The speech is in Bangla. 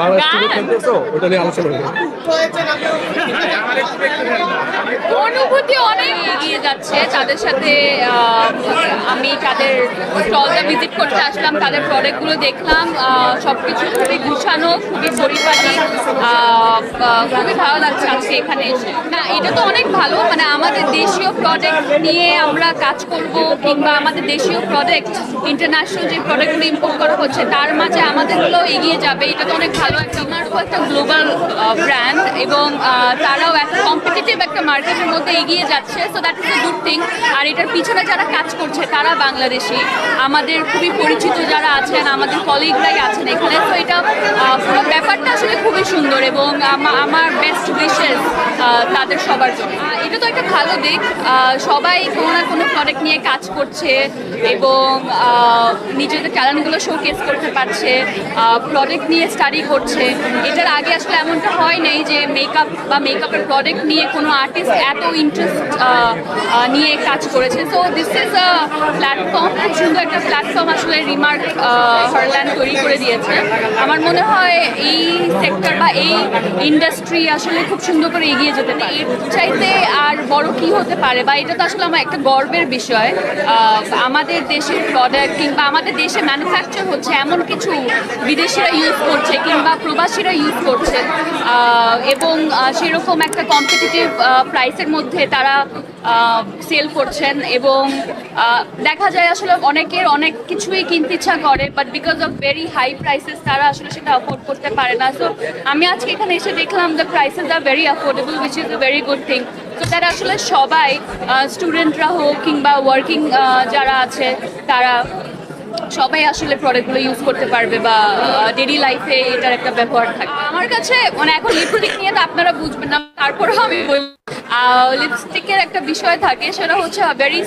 বাংলাদেশ খেলতেছো ওটা নিয়ে আলোচনা যাচ্ছে, তাদের সাথে আমি তাদের স্টলটা ভিজিট করতে আসলাম, তাদের প্রোডাক্টগুলো দেখলাম সব কিছু খুবই গুছানো, খুবই পরিপাটি খুবই ভালো লাগছে আজকে এখানে এসে। না এটা তো অনেক ভালো মানে আমাদের দেশীয় প্রোডাক্ট নিয়ে আমরা কাজ করব, কিংবা আমাদের দেশীয় প্রোডাক্ট ইন্টারন্যাশনাল যে প্রোডাক্টগুলো ইম্পোর্ট করা হচ্ছে, তার মাঝে আমাদেরগুলো এগিয়ে যাবে, এটা তো অনেক ভালো একটা একটা গ্লোবাল ব্র্যান্ড এবং তারাও কম্পিটিটিভ একটা মার্কেটের মধ্যে এগিয়ে যাচ্ছে so that is a good thing আর এটার পিছনে যারা কাজ করছে, তারা বাংলাদেশি। আমাদের খুবই পরিচিত যারা আছেন, আমাদের কলিগরাই আছেন এখানে তো এটা ব্যাপারটা আসলে খুবই সুন্দর এবং আমার বেস্ট উইশেস তাদের সবার জন্য। এটা তো একটা ভালো দিক সবাই কোনো না কোনো প্রোডাক্ট নিয়ে কাজ করছে এবং নিজেদের ট্যালেন্টগুলো শোকেস করতে পারছে প্রোডাক্ট নিয়ে স্টাডি করছে। এটার আগে আসলে এমনটা হয় নাই যে মেকআপ বা মেকআপের প্রোডাক্ট নিয়ে কোনো আর্টিস্ট এত ইন্টারেস্ট নিয়ে কাজ করেছে। So this is a platform খুব সুন্দর একটা প্ল্যাটফর্ম আসলে রিমার্ক হারল্যান্ড তৈরি করে দিয়েছে। আমার মনে হয় এই সেক্টর বা এই ইন্ডাস্ট্রি আসলে খুব সুন্দর করে এগিয়ে যেতে এর চাইতে আর বড় কি হতে পারে বা এটা তো আসলে আমার একটা গর্বের বিষয়। আমাদের দেশের প্রোডাক্ট কিংবা আমাদের দেশে ম্যানুফ্যাকচার হচ্ছে এমন কিছু বিদেশিরা ইউজ করছে কিংবা প্রবাসীরা ইউজ করছে। এবং সেরকম একটা কম্পিটিটিভ প্রাইসের মধ্যে তারা সেল করছেন এবং দেখা যায় আসলে অনেকের অনেক কিছুই কিনতে ইচ্ছা করে but because of very high prices তারা আসলে সেটা অ্যাফোর্ড করতে পারে না। সো আমি আজকে এখানে এসে দেখলাম the prices are very affordable which is a very good thing তো তারা আসলে সবাই স্টুডেন্টরা হোক কিংবা ওয়ার্কিং যারা আছে, তারা সবাই আসলে প্রোডাক্টগুলো ইউজ করতে পারবে বা ডেলি লাইফে এটার একটা ব্যবহার থাকবে আমার কাছে মানে এখন লিপস্টিক নিয়ে তো আপনারা বুঝবেন না, তারপরেও আমি বলব। লিপস্টিকের একটা বিষয় থাকে, সেটা হচ্ছে ভেরি